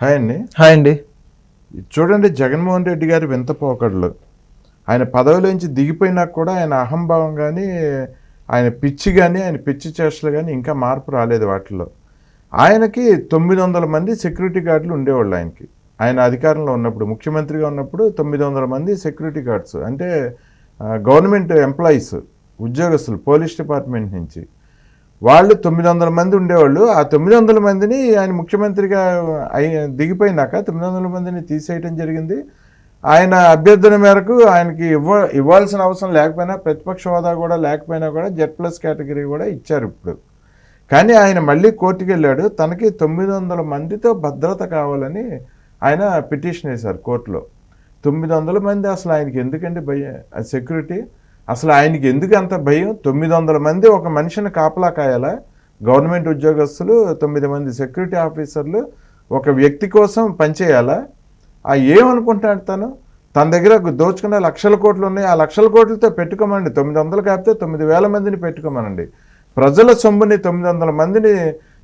Hi అండి. Hi అండి. చూడండి జగన్మోహన్ రెడ్డి గారి వింత పోకడలు. ఆయన పదవిలోంచి దిగిపోయినా కూడా ఆయన అహంభావం కానీ ఆయన పిచ్చి కానీ ఆయన పిచ్చి చేష్టలు కానీ ఇంకా మార్పు రాలేదు వాటిల్లో. ఆయనకి తొమ్మిది వందల మంది సెక్యూరిటీ గార్డులు ఉండేవాళ్ళు ఆయనకి. ఆయన అధికారంలో ఉన్నప్పుడు ముఖ్యమంత్రిగా ఉన్నప్పుడు తొమ్మిది వందల మంది సెక్యూరిటీ గార్డ్స్. అంటే గవర్నమెంట్ ఎంప్లాయీస్ ఉద్యోగస్తులు పోలీస్ డిపార్ట్మెంట్ నుంచి. వాళ్ళు తొమ్మిది వందల మంది ఉండేవాళ్ళు. ఆ తొమ్మిది వందల మందిని ఆయన ముఖ్యమంత్రిగా అయి దిగిపోయినాక తొమ్మిది వందల మందిని తీసేయటం జరిగింది. ఆయన అభ్యర్థన మేరకు ఆయనకి ఇవ్వ ఇవ్వాల్సిన అవసరం లేకపోయినా ప్రతిపక్ష హోదా కూడా లేకపోయినా కూడా జెడ్ ప్లస్ కేటగిరీ కూడా ఇచ్చారు ఇప్పుడు. కానీ ఆయన మళ్ళీ కోర్టుకు వెళ్ళాడు తనకి తొమ్మిది వందల మందితో భద్రత కావాలని ఆయన పిటిషన్ వేశారు కోర్టులో. తొమ్మిది వందల మంది అసలు ఆయనకి ఎందుకండి భయం సెక్యూరిటీ? అసలు ఆయనకి ఎందుకు అంత భయం? తొమ్మిది వందల మంది ఒక మనిషిని కాపలా కాయాలా? గవర్నమెంట్ ఉద్యోగస్తులు తొమ్మిది మంది సెక్యూరిటీ ఆఫీసర్లు ఒక వ్యక్తి కోసం పనిచేయాలా? ఆ ఏమనుకుంటాడు తను? తన దగ్గర దోచుకున్న లక్షల కోట్లు ఉన్నాయి. ఆ లక్షల కోట్లతో పెట్టుకోమండి. తొమ్మిది వందలు కాపితే తొమ్మిది వేల మందిని పెట్టుకోమనండి. ప్రజల సొమ్ముని తొమ్మిది వందల మందిని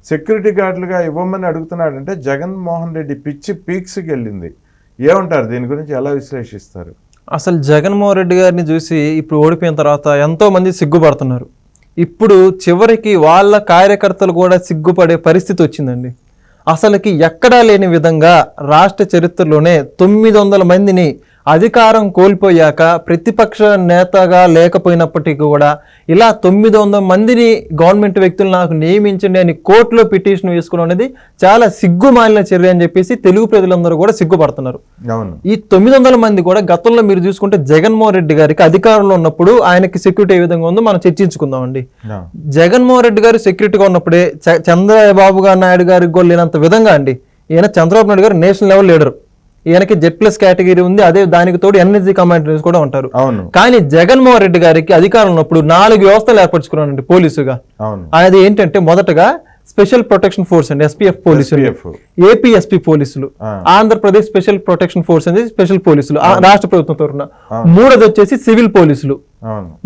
సెక్యూరిటీ గార్డులుగా ఇవ్వమని అడుగుతున్నాడంటే జగన్మోహన్ రెడ్డి పిచ్చి పీక్స్కి వెళ్ళింది. ఏమంటారు? దీని గురించి ఎలా విశ్లేషిస్తారు? అసలు జగన్మోహన్ రెడ్డి గారిని చూసి ఇప్పుడు ఓడిపోయిన తర్వాత ఎంతోమంది సిగ్గుపడుతున్నారు. ఇప్పుడు చివరికి వాళ్ళ కార్యకర్తలు కూడా సిగ్గుపడే పరిస్థితి వచ్చిందండి. అసలుకి ఎక్కడా లేని విధంగా రాష్ట్ర చరిత్రలోనే తొమ్మిది వందల మందిని అధికారం కోల్పోయాక ప్రతిపక్ష నేతగా లేకపోయినప్పటికీ కూడా ఇలా తొమ్మిది వందల మందిని గవర్నమెంట్ వ్యక్తులు నాకు నియమించండి అని కోర్టులో పిటిషన్ వేసుకోవడం అనేది చాలా సిగ్గుమాలిన చర్య అని చెప్పేసి తెలుగు ప్రజలందరూ కూడా సిగ్గుపడుతున్నారు. ఈ తొమ్మిది వందల మంది కూడా గతంలో మీరు చూసుకుంటే జగన్మోహన్ రెడ్డి గారికి అధికారంలో ఉన్నప్పుడు ఆయనకి సెక్యూరిటీ ఏ విధంగా ఉందో మనం చర్చించుకుందామండి. జగన్మోహన్ రెడ్డి గారు సెక్యూరిటీగా ఉన్నప్పుడే చంద్రబాబు గారు నాయుడు గారికి కూడా లేనంత విధంగా అండి. ఈయన చంద్రబాబు నాయుడు గారు నేషనల్ లెవెల్ లీడర్. ఈయనకి జెడ్ ప్లస్ కేటగిరీ ఉంది అదే దానికి తోడు ఎన్ఎస్జీ కమాండర్స్ కూడా ఉంటారు. అవును. కానీ జగన్మోహన్ రెడ్డి గారికి అధికారం ఉన్నప్పుడు నాలుగు వ్యవస్థలు ఏర్పరచుకున్నారండి పోలీసుగా. అవును. అది ఏంటంటే మొదటగా స్పెషల్ ప్రొటెక్షన్ ఫోర్స్ అండి ఎస్పీఎఫ్ పోలీసులు. ఏపీఎస్పీ పోలీసులు. ఆంధ్రప్రదేశ్ స్పెషల్ ప్రొటెక్షన్ ఫోర్స్ అనేది స్పెషల్ పోలీసులు రాష్ట్ర ప్రభుత్వం తరఫున. మూడోది వచ్చేసి సివిల్ పోలీసులు.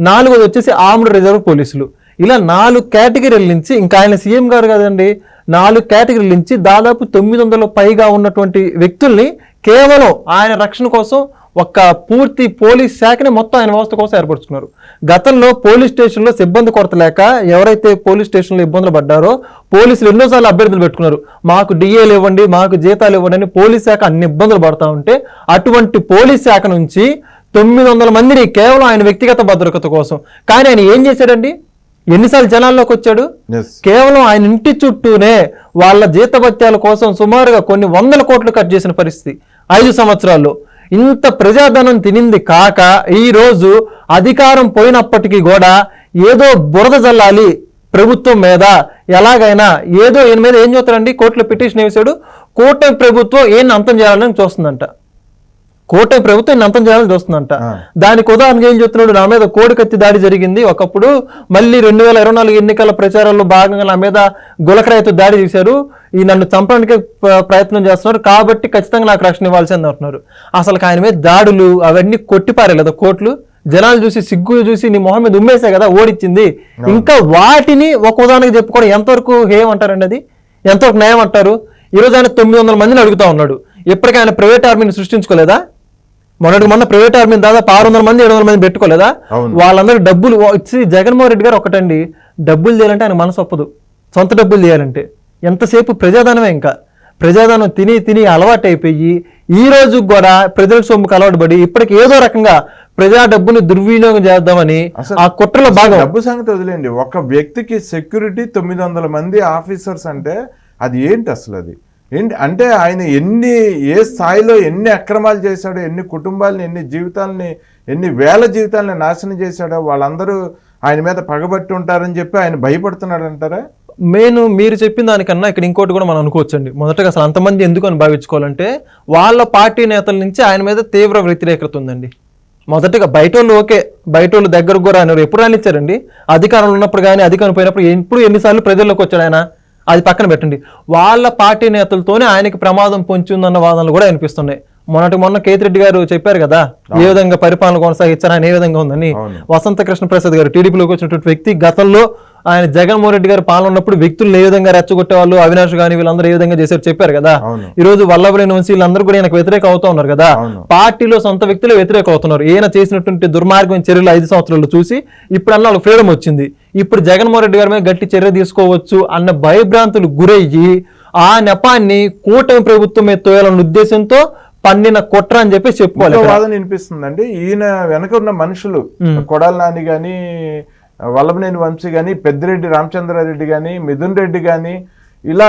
నాలుగోది వచ్చేసి ఆర్మ్డ్ రిజర్వ్ పోలీసులు. ఇలా నాలుగు కేటగిరీల నుంచి ఇంకా ఆయన సీఎం గారు కదండి నాలుగు కేటగిరీల నుంచి దాదాపు తొమ్మిది వందల పైగా ఉన్నటువంటి వ్యక్తుల్ని కేవలం ఆయన రక్షణ కోసం ఒక పూర్తి పోలీస్ శాఖని మొత్తం ఆయన వ్యవస్థ కోసం ఏర్పరచుకున్నారు. గతంలో పోలీస్ స్టేషన్లో సిబ్బంది కొరత లేక ఎవరైతే పోలీస్ స్టేషన్లో ఇబ్బందులు పడ్డారో పోలీసులు ఎన్నోసార్లు అభ్యర్థులు పెట్టుకున్నారు. మాకు డిఏలు ఇవ్వండి మాకు జీతాలు ఇవ్వండి అని పోలీస్ శాఖ అన్ని ఇబ్బందులు పడతా ఉంటే అటువంటి పోలీస్ శాఖ నుంచి తొమ్మిది వందల మందిని కేవలం ఆయన వ్యక్తిగత భద్రత కోసం. కానీ ఆయన ఏం చేశాడండి? ఎన్నిసార్లు జనాల్లోకి వచ్చాడు? కేవలం ఆయన ఇంటి చుట్టూనే వాళ్ళ జీతభత్యాల కోసం సుమారుగా కొన్ని వందల కోట్లు కట్ చేసిన పరిస్థితి. ఐదు సంవత్సరాల్లో ఇంత ప్రజాధనం తినింది కాక ఈరోజు అధికారం పోయినప్పటికీ కూడా ఏదో బురద జల్లాలి ప్రభుత్వం మీద. ఎలాగైనా ఏదో ఈయన మీద ఏం చూస్తారండి? కోర్టులో పిటిషన్ వేశాడు. కూటమి ప్రభుత్వం ఏం అంతం చేయాలని చూస్తుందంట. కూటమి ప్రభుత్వం అంతం చేయాలని చూస్తుందంట. దానికి ఉదాహరణగా ఏం చెప్తున్నాడు? నా మీద కోడి కత్తి దాడి జరిగింది. ఒకప్పుడు మళ్ళీ రెండు వేల ఇరవై నాలుగు ఎన్నికల ప్రచారంలో భాగంగా నా మీద గులకరాయితో దాడి చేశారు. ఈ నన్ను చంపడానికి ప్ర- ప్రయత్నం చేస్తున్నారు. కాబట్టి ఖచ్చితంగా నాకు రక్షణ ఇవ్వాల్సింది అంటున్నారు. అసలు ఆయన మీద దాడులు అవన్నీ కొట్టిపారేలేదా కోట్లు జనాలు చూసి సిగ్గు చూసి నీ మొహం మీద ఉమ్మేసే కదా ఓడిచ్చింది. ఇంకా వాటిని ఒక ఉదాహరణకి చెప్పుకోవడం ఎంతవరకు హేయం అంటారండి అది? ఎంతవరకు న్యాయం అంటారు? ఈరోజు ఆయన తొమ్మిది వందల మందిని అడుగుతా ఉన్నాడు. ఇప్పటికీ ఆయన ప్రైవేట్ ఆర్మీని సృష్టించుకోలేదా? మొన్నటికి మొన్న ప్రైవేట్ ఆర్మీని దాదాపు ఆరు వందల మంది ఏడు వందల మంది పెట్టుకోలేదా. వాళ్ళందరూ డబ్బులు వచ్చి జగన్మోహన్ రెడ్డి గారు ఒకటండి డబ్బులు చేయాలంటే ఆయన మనసు ఒప్పదు. సొంత డబ్బులు చేయాలంటే. ఎంతసేపు ప్రజాధనమే ఇంకా. ప్రజాధనం తిని తిని అలవాటు అయిపోయి ఈ రోజు కూడా ప్రజల సొమ్ముకు అలవాటు పడి ఇప్పటికి ఏదో రకంగా ప్రజా డబ్బుని దుర్వినియోగం చేద్దామని ఆ కుట్రలో భాగం. డబ్బు సంగతి వదిలేండి ఒక వ్యక్తికి సెక్యూరిటీ తొమ్మిది వందల మంది ఆఫీసర్స్ అంటే అది ఏంటి అసలు అది? ఏంటి? అంటే ఆయన ఎన్ని ఏ స్థాయిలో ఎన్ని అక్రమాలు చేశాడో ఎన్ని కుటుంబాలని ఎన్ని జీవితాలని ఎన్ని వేల జీవితాలని నాశనం చేశాడో వాళ్ళందరూ ఆయన మీద పగబట్టి ఉంటారని చెప్పి ఆయన భయపడుతున్నాడు అంటారా నేను మీరు చెప్పిన దానికన్నా ఇక్కడ ఇంకోటి కూడా మనం అనుకోవచ్చండి. మొదటగా అసలు అంతమంది ఎందుకు అని భావించుకోవాలంటే వాళ్ళ పార్టీ నేతల నుంచి ఆయన మీద తీవ్ర వ్యతిరేకత ఉందండి. మొదటగా బయట వాళ్ళు ఓకే బయట వాళ్ళు దగ్గరకు కూడా ఆయన ఎప్పుడు రానిచ్చారండి? అధికారంలో ఉన్నప్పుడు కానీ అధికారం పోయినప్పుడు ఎప్పుడు ఎన్నిసార్లు ప్రజల్లోకి వచ్చాడు ఆయన? అది పక్కన పెట్టండి. వాళ్ళ పార్టీ నేతలతోనే ఆయనకి ప్రమాదం పొంచి ఉందన్న వాదనలు కూడా అనిపిస్తున్నాయి మొన్నటి మొన్న కేతిరెడ్డి గారు చెప్పారు కదా ఏ విధంగా పరిపాలన కొనసాగించారు ఆయన ఏ విధంగా ఉందని. వసంత కృష్ణ ప్రసాద్ గారు టీడీపీలోకి వచ్చినటువంటి వ్యక్తి గతంలో ఆయన జగన్మోహన్ రెడ్డి గారి పాలన ఉన్నప్పుడు వ్యక్తులు ఏ విధంగా రెచ్చగొట్టేవాళ్ళు అవినాష్ గాని వీళ్ళందరూ ఏ విధంగా చేశారు చెప్పారు కదా. ఈ రోజు వల్లభలేని వంశీ వీళ్ళందరూ కూడా ఈయనకు వ్యతిరేక అవుతా ఉన్నారు కదా. పార్టీలో సొంత వ్యక్తులే వ్యతిరేక అవుతున్నారు. ఈయన చేసినటువంటి దుర్మార్గమైన చర్యలు ఐదు సంవత్సరాలు చూసి ఇప్పుడన్నా వాళ్ళకి ఫ్రీడమ్ వచ్చింది. ఇప్పుడు జగన్మోహన్ రెడ్డి గారి మీద గట్టి చర్య తీసుకోవచ్చు అన్న భయభ్రాంతులు గురయ్యి ఆ నెపాన్ని కూటమి ప్రభుత్వం మీద తోయాలన్న ఉద్దేశంతో పన్నిన కుట్ర అని చెప్పి చెప్పుకోవాలి. వాదన వినిపిస్తుందండి ఈయన వెనక ఉన్న మనుషులు. కొడాల నాని గాని వల్లభనేని వంశీ గాని పెద్దిరెడ్డి రామచంద్రారెడ్డి గాని మిథున్ రెడ్డి గాని ఇలా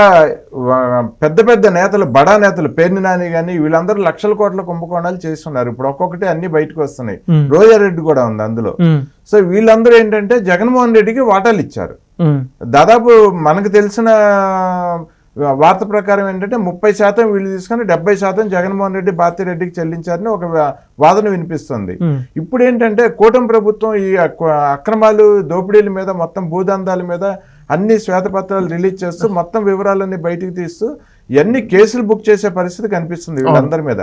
పెద్ద పెద్ద నేతలు బడా నేతలు పేర్ని నాని గాని వీళ్ళందరూ లక్షల కోట్ల కుంభకోణాలు చేస్తున్నారు. ఇప్పుడు ఒక్కొక్కటి అన్ని బయటకు వస్తున్నాయి. రోజారెడ్డి కూడా ఉంది అందులో. సో వీళ్ళందరూ ఏంటంటే జగన్మోహన్ రెడ్డికి వాటాలు ఇచ్చారు. దాదాపు మనకు తెలిసిన వార్త ప్రకారం ఏంటంటే ముప్పై శాతం వీళ్ళు తీసుకొని డెబ్బై శాతం జగన్మోహన్ రెడ్డి భారతిరెడ్డికి చెల్లించారని ఒక వాదన వినిపిస్తుంది. ఇప్పుడు ఏంటంటే కూటమి ప్రభుత్వం ఈ అక్- అక్రమాలు దోపిడీల మీద మొత్తం భూదందాల మీద అన్ని శ్వేతపత్రాలు రిలీజ్ చేస్తూ మొత్తం వివరాలన్నీ బయటికి తీస్తూ ఇవన్నీ కేసులు బుక్ చేసే పరిస్థితి కనిపిస్తుంది వీళ్ళందరి మీద.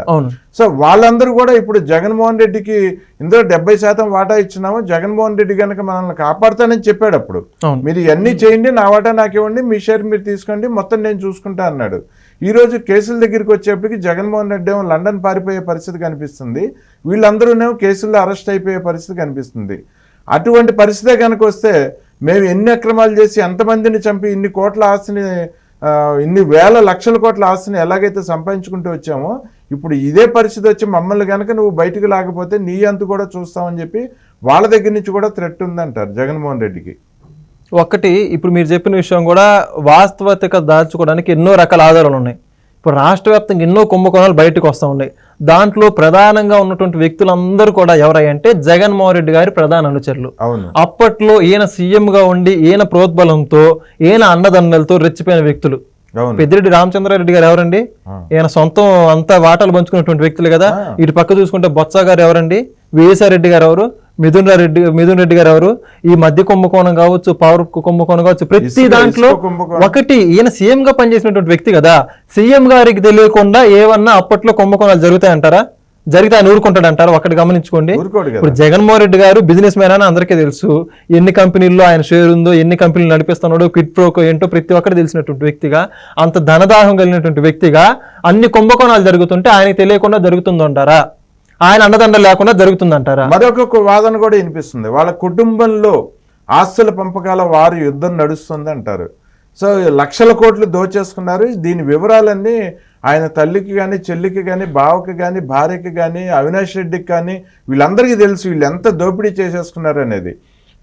సో వాళ్ళందరూ కూడా ఇప్పుడు జగన్మోహన్ రెడ్డికి ఇందులో డెబ్బై శాతం వాటా ఇచ్చినాము జగన్మోహన్ రెడ్డి కనుక మనల్ని కాపాడుతానని చెప్పాడు అప్పుడు మీరు ఇవన్నీ చేయండి నా వాటా నాకు ఇవ్వండి మీ షేర్ మీరు తీసుకోండి మొత్తం నేను చూసుకుంటా అన్నాడు. ఈ రోజు కేసుల దగ్గరికి వచ్చేప్పటికి జగన్మోహన్ రెడ్డి ఏమో లండన్ పారిపోయే పరిస్థితి కనిపిస్తుంది. వీళ్ళందరూనేమో కేసుల్లో అరెస్ట్ అయిపోయే పరిస్థితి కనిపిస్తుంది. అటువంటి పరిస్థితే కనుక వస్తే మేము ఎన్ని అక్రమాలు చేసి ఎంతమందిని చంపి ఇన్ని కోట్ల ఆస్తిని ఇన్ని వేల లక్షల కోట్ల ఆస్తిని ఎలాగైతే సంపాదించుకుంటూ వచ్చామో ఇప్పుడు ఇదే పరిస్థితి వచ్చి మమ్మల్ని కనుక నువ్వు బయటికి లేకపోతే నీ అంతు కూడా చూస్తామని చెప్పి వాళ్ళ దగ్గర నుంచి కూడా థ్రెట్ ఉందంటారు జగన్మోహన్ రెడ్డికి. ఒకటి ఇప్పుడు మీరు చెప్పిన విషయం కూడా వాస్తవత దాచుకోవడానికి ఎన్నో రకాల ఆధారాలు ఉన్నాయి. ఇప్పుడు రాష్ట్ర వ్యాప్తంగా ఎన్నో కుంభకోణాలు బయటకు వస్తూ ఉన్నాయి. దాంట్లో ప్రధానంగా ఉన్నటువంటి వ్యక్తులందరూ కూడా ఎవరంటే జగన్మోహన్ రెడ్డి గారి ప్రధాన అనుచరులు. అప్పట్లో ఈయన సీఎంగా ఉండి ఈయన ప్రోద్బలంతో ఈయన అన్నదండలతో రెచ్చిపోయిన వ్యక్తులు. పెద్దిరెడ్డి రామచంద్రారెడ్డి గారు ఎవరండి. ఈయన సొంతం అంతా వాటాలు పంచుకున్నటువంటి వ్యక్తులు కదా. ఇటు పక్క చూసుకుంటే బొత్స గారు ఎవరండి? రెడ్డి గారు ఎవరు? మిథున్ రెడ్డి మిథున్ రెడ్డి గారు ఎవరు? ఈ మధ్య కుంభకోణం కావచ్చు పవర్ కుంభకోణం కావచ్చు ప్రతి దాంట్లో. ఒకటి ఈయన సీఎం గా పనిచేసినటువంటి వ్యక్తి కదా. సీఎం గారికి తెలియకుండా ఏమన్నా అప్పట్లో కుంభకోణాలు జరుగుతాయంటారా? జరిగితే ఆయన ఊరుకుంటాడు అంటారా ఒకటి గమనించుకోండి ఇప్పుడు జగన్మోహన్ రెడ్డి గారు బిజినెస్ మ్యాన్ అని అందరికీ తెలుసు. ఎన్ని కంపెనీల్లో ఆయన షేర్ ఉందో ఎన్ని కంపెనీలు నడిపిస్తున్నాడో క్విట్ ప్రోకో ఏంటో ప్రతి ఒక్కరు తెలిసినటువంటి వ్యక్తిగా అంత ధనదాహం కలిగినటువంటి వ్యక్తిగా అన్ని కుంభకోణాలు జరుగుతుంటే ఆయనకి తెలియకుండా జరుగుతుందంటారా? ఆయన అండదండ లేకుండా జరుగుతుందంటారా? మరొక వాదన కూడా వినిపిస్తుంది. వాళ్ళ కుటుంబంలో ఆస్తుల పంపకాల వారి యుద్ధం నడుస్తుంది అంటారు. సో లక్షల కోట్లు దోచేసుకున్నారు. దీని వివరాలన్నీ ఆయన తల్లికి కానీ చెల్లికి కానీ బావకి కానీ భార్యకి కానీ అవినాష్ రెడ్డికి కానీ వీళ్ళందరికీ తెలుసు వీళ్ళు ఎంత దోపిడీ చేసేసుకున్నారు అనేది.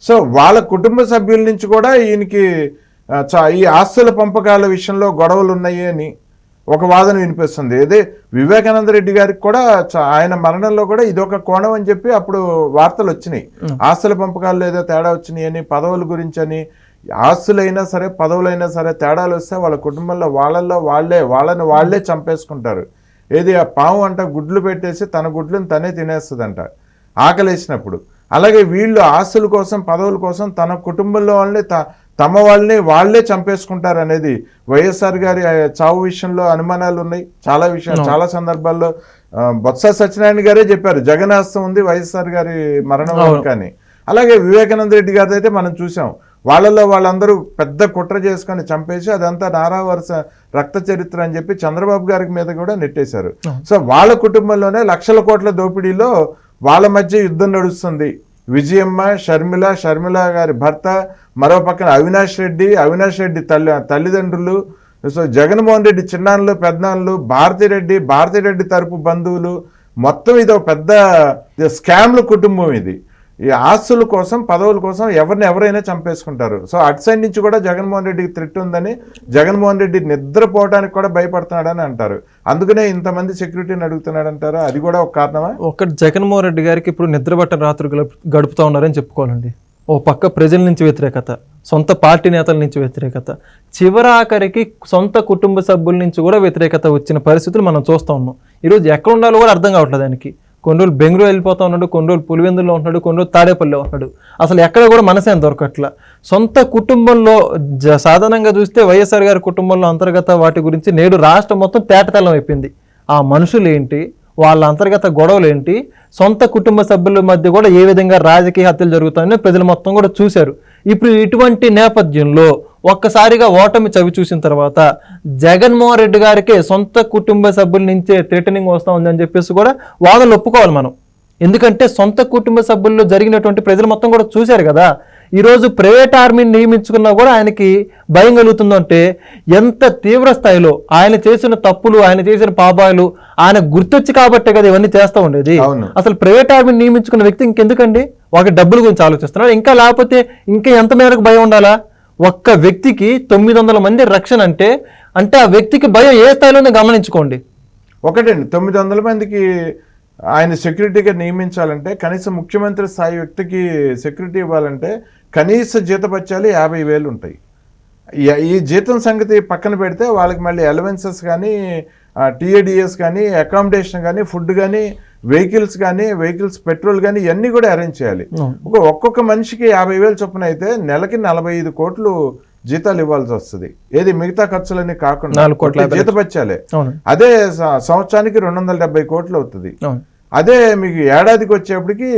సో వాళ్ళ కుటుంబ సభ్యుల నుంచి కూడా ఈయనకి చా- ఈ ఆస్తుల పంపకాల విషయంలో గొడవలు ఉన్నాయి అని ఒక వాదన వినిపిస్తుంది. అదే వివేకానంద రెడ్డి గారికి కూడా ఆయన మరణంలో కూడా ఇదొక కోణం అని చెప్పి అప్పుడు వార్తలు వచ్చినాయి. ఆస్తుల పంపకాల్లో ఏదో తేడా వచ్చినాయి అని పదవుల గురించి అని ఆస్తులైనా సరే పదవులైనా సరే తేడాలు వస్తే వాళ్ళ కుటుంబంలో వాళ్ళల్లో వాళ్ళే వాళ్ళని వాళ్ళే చంపేసుకుంటారు. ఏది? ఆ పాము అంట గుడ్లు పెట్టేసి తన గుడ్లను తనే తినేస్తుందంట. ఆకలేసినప్పుడు. అలాగే వీళ్ళు ఆస్తుల కోసం పదవుల కోసం తన కుటుంబంలో వాళ్ళని త- తమ వాళ్ళని వాళ్ళే చంపేసుకుంటారు అనేది వైఎస్ఆర్ గారి చావు విషయంలో అనుమానాలు ఉన్నాయి. చాలా విషయాలు చాలా సందర్భాల్లో బొత్స సత్యనారాయణ గారే చెప్పారు జగనాస్తం ఉంది వైఎస్ఆర్ గారి మరణం అని అలాగే వివేకానంద రెడ్డి గారిది అయితే మనం చూసాం. వాళ్ళల్లో వాళ్ళందరూ పెద్ద కుట్ర చేసుకొని చంపేసి అదంతా నారా వరుస రక్త చరిత్ర అని చెప్పి చంద్రబాబు గారి మీద కూడా నెట్టేశారు. సో వాళ్ళ కుటుంబంలోనే లక్షల కోట్ల దోపిడీలో వాళ్ళ మధ్య యుద్ధం నడుస్తుంది. విజయమ్మ షర్మిల షర్మిల గారి భర్త మరో పక్కన అవినాష్ రెడ్డి అవినాష్ రెడ్డి తల్లి తల్లిదండ్రులు. సో జగన్మోహన్ రెడ్డి చిన్నాన్నలు పెద్దనాన్నలు భారతిరెడ్డి భారతిరెడ్డి తరపు బంధువులు. మొత్తం ఇది ఒక పెద్ద స్కామ్ల కుటుంబం ఇది. ఈ ఆస్తుల కోసం పదవుల కోసం ఎవరిని ఎవరైనా చంపేసుకుంటారు. సో అటు సైడ్ నుంచి కూడా జగన్మోహన్ రెడ్డికి థ్రెట్ ఉందని జగన్మోహన్ రెడ్డి నిద్రపోవడానికి కూడా భయపడుతున్నాడని అంటారు. అందుకనే ఇంతమంది సెక్యూరిటీని అడుగుతున్నాడు అంటారు అది కూడా ఒక కారణమా? ఒకటి జగన్మోహన్ రెడ్డి గారికి ఇప్పుడు నిద్రపట్టిన రాత్రులు గడుపుతూ గడుపుతా ఉన్నారని చెప్పుకోవాలండి. ఓ పక్క ప్రజల నుంచి వ్యతిరేకత సొంత పార్టీ నేతల నుంచి వ్యతిరేకత చివరాఖరికి సొంత కుటుంబ సభ్యుల నుంచి కూడా వ్యతిరేకత వచ్చిన పరిస్థితులు మనం చూస్తూ ఉన్నాం. ఈరోజు ఎక్కడ ఉండాలో కూడా అర్థం కావట్లేదు దానికి కొన్ని రోజులు బెంగళూరు వెళ్ళిపోతా ఉన్నాడు కొన్ని రోజులు పులివెందులో ఉంటున్నాడు కొన్ని రోజులు తాడేపల్లిలో ఉంటున్నాడు. అసలు ఎక్కడ కూడా మనసే దొరకట్ల. సొంత కుటుంబంలో జ- సాధారణంగా చూస్తే వైఎస్ఆర్ గారి కుటుంబంలో అంతర్గత వాటి గురించి నేడు రాష్ట్రం మొత్తం తేటతలం అయిపోయింది. ఆ మనుషులు ఏంటి? వాళ్ళ అంతర్గత గొడవలు ఏంటి? సొంత కుటుంబ సభ్యుల మధ్య కూడా ఏ విధంగా రాజకీయ హత్యలు జరుగుతాయని ప్రజలు మొత్తం కూడా చూశారు. ఇప్పుడు ఇటువంటి నేపథ్యంలో ఒక్కసారిగా ఓటమి చవి చూసిన తర్వాత జగన్మోహన్ రెడ్డి గారికి సొంత కుటుంబ సభ్యుల నుంచే థ్రెటనింగ్ వస్తూ ఉందని చెప్పేసి కూడా వాదనలు ఒప్పుకోవాలి మనం. ఎందుకంటే సొంత కుటుంబ సభ్యుల్లో జరిగినటువంటి ప్రజలు మొత్తం కూడా చూశారు కదా. ఈరోజు ప్రైవేట్ ఆర్మీని నియమించుకున్నా కూడా ఆయనకి భయం కలుగుతుందంటే ఎంత తీవ్ర స్థాయిలో ఆయన చేసిన తప్పులు ఆయన చేసిన పాపాలు ఆయన గుర్తొచ్చి కాబట్టే కదా ఇవన్నీ చేస్తూ ఉండేది. అసలు ప్రైవేట్ ఆర్మీని నియమించుకున్న వ్యక్తి ఇంకెందుకండి? ఒక డబ్బుల గురించి ఆలోచిస్తున్నాడు. ఇంకా లేకపోతే ఇంకా ఎంత మేరకు భయం ఉండాలా? ఒక్క వ్యక్తికి తొమ్మిది వందల మంది రక్షణ అంటే అంటే ఆ వ్యక్తికి భయం ఏ స్థాయిలో గమనించుకోండి. ఒకటండి తొమ్మిది వందల మందికి ఆయన సెక్యూరిటీగా నియమించాలంటే కనీసం ముఖ్యమంత్రి స్థాయి వ్యక్తికి సెక్యూరిటీ ఇవ్వాలంటే కనీస జీతపత్యాలు యాభై వేలు ఉంటాయి. ఈ- ఈ జీతం సంగతి పక్కన పెడితే వాళ్ళకి మళ్ళీ అలవెన్సెస్ కానీ టీఏడిఎస్ కానీ అకామిడేషన్ కానీ ఫుడ్ కానీ వెహికల్స్ కానీ వెహికల్స్ పెట్రోల్ కానీ ఇవన్నీ కూడా అరేంజ్ చేయాలి. ఒక ఒక్కొక్క మనిషికి యాభై వేలు చొప్పున అయితే నెలకి నలభై ఐదు కోట్లు జీతాలు ఇవ్వాల్సి వస్తుంది. ఏది మిగతా ఖర్చులన్నీ కాకుండా నాలుగు కోట్ల జీతపత్యాలే అదే సంవత్సరానికి రెండు వందల డెబ్బై కోట్లు అవుతుంది. అదే మీకు ఏడాదికి వచ్చేప్పటికి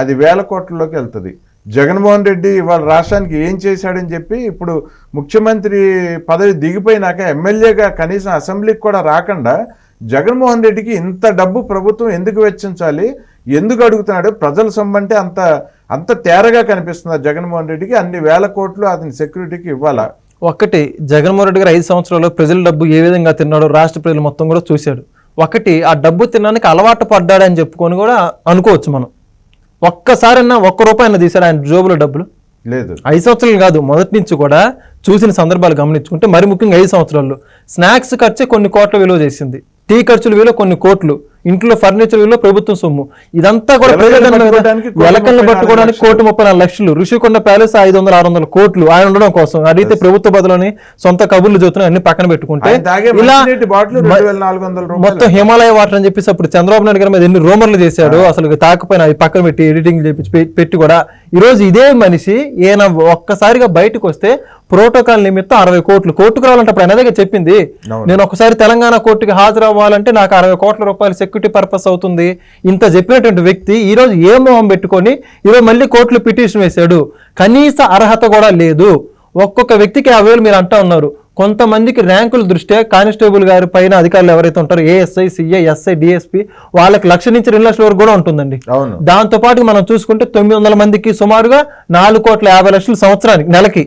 అది వేల కోట్లలోకి వెళ్తుంది. జగన్మోహన్ రెడ్డి ఇవాళ రాష్ట్రానికి ఏం చేశాడని చెప్పి ఇప్పుడు ముఖ్యమంత్రి పదవి దిగిపోయినాక ఎమ్మెల్యేగా కనీసం అసెంబ్లీకి కూడా రాకుండా జగన్మోహన్ రెడ్డికి ఇంత డబ్బు ప్రభుత్వం ఎందుకు వెచ్చించాలి? ఎందుకు అడుగుతున్నాడు? ప్రజల సొమ్ము అంటే అంత అంత తేరగా కనిపిస్తుంది జగన్మోహన్ రెడ్డికి. అన్ని వేల కోట్లు అతని సెక్యూరిటీకి ఇవ్వాలా? ఒకటి జగన్మోహన్ రెడ్డి గారు ఐదు సంవత్సరాల్లో ప్రజల డబ్బు ఏ విధంగా తిన్నాడో రాష్ట్ర ప్రజలు మొత్తం కూడా చూశాడు. ఒకటి ఆ డబ్బు తినడానికి అలవాటు పడ్డాడని చెప్పుకొని కూడా అనుకోవచ్చు మనం. ఒక్కసారన్నా ఒక్క రూపాయన తీశాడు ఆయన జోబులో డబ్బులు? లేదు. ఐదు సంవత్సరాలు కాదు మొదటి నుంచి కూడా చూసిన సందర్భాలు గమనించుకుంటే మరి ముఖ్యంగా ఐదు సంవత్సరాల్లో. స్నాక్స్ ఖర్చే కొన్ని కోట్ల విలువ చేసింది. టీ ఖర్చుల విలువ కొన్ని కోట్లు ఇంట్లో ఫర్నిచర్ విలువ ప్రభుత్వం సొమ్ము. ఇదంతా కూడా ఎలకలను పట్టుకోవడానికి కోటి ముప్పై నాలుగు లక్షలు. ఋషికొండ ప్యాలెస్ ఐదు వందల ఆరు వందల కోట్లు ఆయన ఉండడం కోసం. అడిగితే ప్రభుత్వ బదులని సొంత కబుర్లు చూస్తున్నాయి అన్ని పక్కన పెట్టుకుంటే ఇలా మొత్తం హిమాలయ వాటర్ అని చెప్పేసి అప్పుడు చంద్రబాబు నాయుడు గారి మీద ఎన్ని రూమర్లు చేశాడు అసలు తాకపోయిన అవి పక్కన పెట్టి ఎడిటింగ్ చేపించి పెట్టి కూడా. ఈ రోజు ఇదే మనిషి ఈయన ఒక్కసారిగా బయటకు వస్తే ప్రోటోకాల్ నిమిత్తం అరవై కోట్లు. కోర్టుకు రావాలంటే అప్పుడు అదే చెప్పింది. నేను ఒకసారి తెలంగాణ కోర్టుకి హాజరు అవ్వాలంటే నాకు అరవై కోట్ల రూపాయలు సెక్యూరిటీ పర్పస్ అవుతుంది. ఇంత చెప్పినటువంటి వ్యక్తి ఈ రోజు ఏ మొహం పెట్టుకొని ఈరోజు మళ్ళీ కోర్టులో పిటిషన్ వేశాడు. కనీస అర్హత కూడా లేదు. ఒక్కొక్క వ్యక్తికి యాభై వేలు మీరు అంటా ఉన్నారు. కొంతమందికి ర్యాంకుల దృష్ట్యా కానిస్టేబుల్ గారి పైన అధికారులు ఎవరైతే ఉంటారో ఏఎస్ఐ సిఐ ఎస్ఐ డిఎస్పి వాళ్ళకి లక్ష నుంచి రెండు లక్షల వరకు కూడా ఉంటుందండి. దాంతో పాటు మనం చూసుకుంటే తొమ్మిది వందల మందికి సుమారుగా నాలుగు కోట్ల యాభై లక్షలు సంవత్సరానికి నెలకి.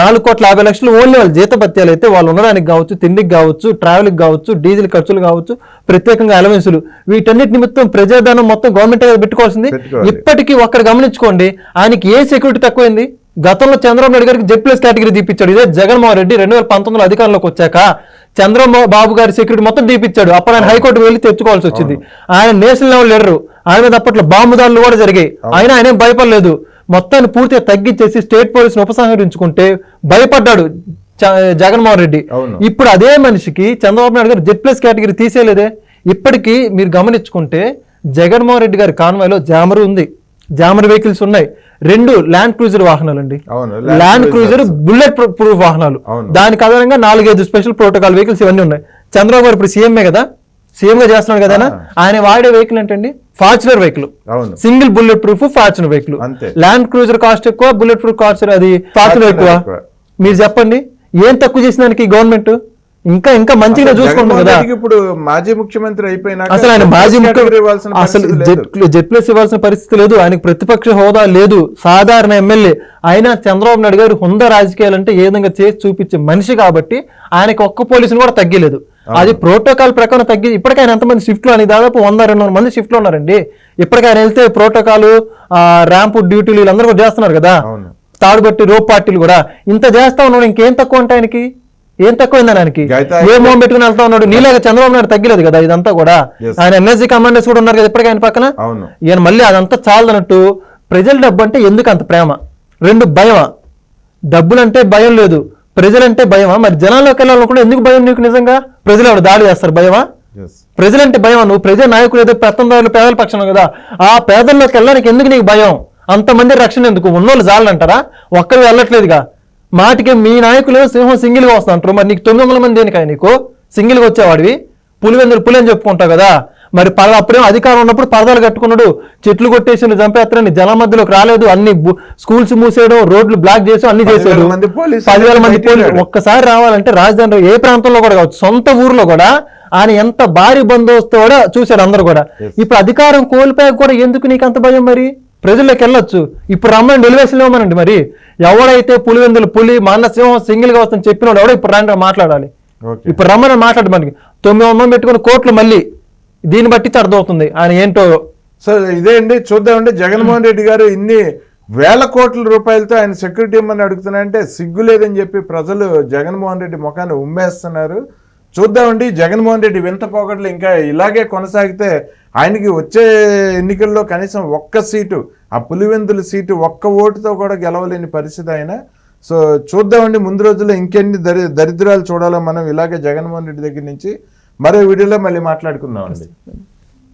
నాలుగు కోట్ల యాభై లక్షలు ఓన్లీ వాళ్ళ జీతభత్యాలు అయితే వాళ్ళు ఉండడానికి కావచ్చు తిండికి కావచ్చు ట్రావెల్కి కావచ్చు డీజిల్ ఖర్చులు కావచ్చు ప్రత్యేకంగా అలవెన్సులు. వీటన్నిటి నిమిత్తం ప్రజాధనం మొత్తం గవర్నమెంట్ పెట్టుకోవాల్సింది. పెట్టుకోవాలి. ఇప్పటికీ ఒక్కడ గమనించుకోండి ఆయనకి ఏ సెక్యూరిటీ తక్కువైంది? గతంలో చంద్రబాబు నాయుడు గారికి జెడ్ ప్లస్ కేటగిరీ తీపిచ్చాడు ఇదే జగన్మోహన్ రెడ్డి రెండు వేల పంతొమ్మిదిలో అధికారంలోకి వచ్చాక చంద్రబాబు గారి సెక్యూరిటీ మొత్తం తీపిచ్చాడు అప్పుడు ఆయన హైకోర్టు వెళ్ళి తెచ్చుకోవాల్సి వచ్చింది. ఆయన నేషనల్ లెవెల్ లీడరు. ఆయన మీద అప్పట్లో బాంబు దాడులు కూడా జరిగాయి. అయినా ఆయన ఏం భయపడలేదు. మొత్తాన్ని పూర్తిగా తగ్గించేసి స్టేట్ పోలీసును ఉపసంహరించుకుంటే భయపడ్డాడు జగన్మోహన్ రెడ్డి. ఇప్పుడు అదే మనిషికి చంద్రబాబు నాయుడు గారు జెడ్ ప్లస్ కేటగిరీ తీసేయలేదే? ఇప్పటికీ మీరు గమనించుకుంటే జగన్మోహన్ రెడ్డి గారి కాన్వాయ్లో జామరు ఉంది. జామర్ వెహికల్స్ ఉన్నాయి. రెండు ల్యాండ్ క్రూజర్ వాహనాలు అండి ల్యాండ్ క్రూజర్ బుల్లెట్ ప్రూఫ్ వాహనాలు. దానికి ఆధారంగా నాలుగైదు స్పెషల్ ప్రోటోకాల్ వెహికల్స్ ఇవన్నీ ఉన్నాయి. చంద్రబాబు గారు ఇప్పుడు సీఎంఏ కదా? సీఎం గా చేస్తున్నాడు కదా ఆయన? వాడే వెహికల్ ఏంటండి? Fortuner vehicle single bullet proof Fortuner vehicle. Land Cruiser cost ఎక్కువ బుల్లెట్ ప్రూఫ్ కాస్ట్ అది ఫార్చునర్ ఎక్కువ. మీరు చెప్పండి ఏం తక్కువ చేసిన దానికి గవర్నమెంట్ ఇంకా ఇంకా మంచిగా జగన్మోహన్ కదా ఇప్పుడు మాజీ ముఖ్యమంత్రి అయిపోయినాక అసలు ఆయన మాజీ కేటగిరీ ముఖ్య ఇవ్వాల్సిన అసలు పరిస్థితి లేదు. జెడ్ ప్లస్ ఇవ్వాల్సిన పరిస్థితి లేదు. ఆయనకు ప్రతిపక్ష హోదా లేదు. సాధారణ ఎమ్మెల్యే అయినా చంద్రబాబు నాయుడు గారు హుందా రాజకీయాలు అంటే ఏ విధంగా చేసి చూపించే మనిషి కాబట్టి ఆయనకి ఒక్క పోలీసుని కూడా తగ్గలేదు. అది ప్రోటోకాల్ ప్రకారం తగ్గి ఇప్పటికీ ఆయన ఎంతమంది షిఫ్ట్లో అని దాదాపు వంద రెండు వందల మంది షిఫ్ట్లో ఉన్నారండి. ఇప్పటికీ ఆయన వెళ్తే ప్రోటోకాల్ ర్యాంప్ డ్యూటీలు వీళ్ళందరూ కూడా చేస్తున్నారు కదా. తాడుబట్టి రోప్ పార్టీలు కూడా. ఇంత చేస్తా ఉన్నాడు. ఇంకేం తక్కువ అంటే ఆయనకి? ఏం తక్కువైందని ఆయనకి ఏ మోహం పెట్టుకుని వెళ్తా ఉన్నాడు? నీలాగా చంద్రబాబు నాయుడు తగ్గలేదు కదా ఇదంతా కూడా. ఆయన ఎన్ఎస్సీ కమాండర్స్ కూడా ఉన్నారు కదా ఇప్పటికీ ఆయన పక్కన? ఈయన మళ్ళీ అదంతా చాలదన్నట్టు ప్రజల డబ్బు అంటే ఎందుకు అంత ప్రేమ? రెండు భయమా? డబ్బులంటే భయం లేదు. ప్రజలంటే భయమా? మరి జనాల్లోకి వెళ్ళాలనుకుంటే ఎందుకు భయం నీకు నిజంగా? ప్రజలు ఎవరు దాడి చేస్తారు? భయమా? ప్రజలంటే భయం నువ్వు ప్రజా నాయకులు ఏదో పెత్తందారులు పేదల పక్షాన కదా. ఆ పేదల్లోకి వెళ్ళడానికి ఎందుకు నీకు భయం? అంతమంది రక్షణ ఎందుకు? ఉన్నోళ్ళు జాలంటారా? ఒక్కరు వెళ్ళట్లేదుగా. మాటికి మీ నాయకులు సింహం సింగిల్గా వస్తా అంటారు. మరి నీకు తొమ్మిది వందల మంది దేనికాయ నీకు? సింగిల్గా వచ్చేవాడివి. పులివెందులు పులి అని చెప్పుకుంటావు కదా. మరి పరద అప్పుడేమో అధికారం ఉన్నప్పుడు పరదాలు కట్టుకున్నాడు. చెట్లు కొట్టేసి చంపేస్తారని జల మధ్యలోకి రాలేదు. అన్ని స్కూల్స్ మూసేయడం రోడ్లు బ్లాక్ చేసి అన్ని పోలీసులు పదివేల మంది. ఒక్కసారి రావాలంటే రాజధానిలో ఏ ప్రాంతంలో కూడా కావచ్చు సొంత ఊర్లో కూడా ఆయన ఎంత భారీ బందోబస్తు కూడా చూశాడు అందరూ కూడా. ఇప్పుడు అధికారం కోల్పోయాక కూడా ఎందుకు నీకు అంత భయం మరి? ప్రజల్లోకి వెళ్ళొచ్చు. ఇప్పుడు రమ్మని ఎలివేషన్ ఇవ్వమనండి మరి. ఎవడైతే పులివెందులు పులి మానసింహం సింగిల్గా వస్తుందని చెప్పినోడు ఎవడో ఇప్పుడు రాండి మాట్లాడాలి. ఇప్పుడు రమ్మని మాట్లాడు మనకి. తొమ్మిది వందలు పెట్టుకుని కోట్లు మళ్ళీ. దీన్ని బట్టి అర్థమవుతుంది ఆయన ఏంటో సో ఇదే అండి చూద్దామండి. జగన్మోహన్ రెడ్డి గారు ఇన్ని వేల కోట్ల రూపాయలతో ఆయన సెక్యూరిటీ ఇమ్మని అడుగుతున్నారంటే సిగ్గు లేదని చెప్పి ప్రజలు జగన్మోహన్ రెడ్డి ముఖాన్ని ఉమ్మేస్తున్నారు. చూద్దామండి జగన్మోహన్ రెడ్డి వింత పోకట్లు ఇంకా ఇలాగే కొనసాగితే ఆయనకి వచ్చే ఎన్నికల్లో కనీసం ఒక్క సీటు ఆ పులివెందుల సీటు ఒక్క ఓటుతో కూడా గెలవలేని పరిస్థితి ఆయన. సో చూద్దామండి ముందు రోజుల్లో ఇంకెన్ని దరి దరిద్రాలు చూడాలో మనం ఇలాగే జగన్మోహన్ రెడ్డి దగ్గర నుంచి మరో వీడియోలో మళ్ళీ మాట్లాడుకుందామండి.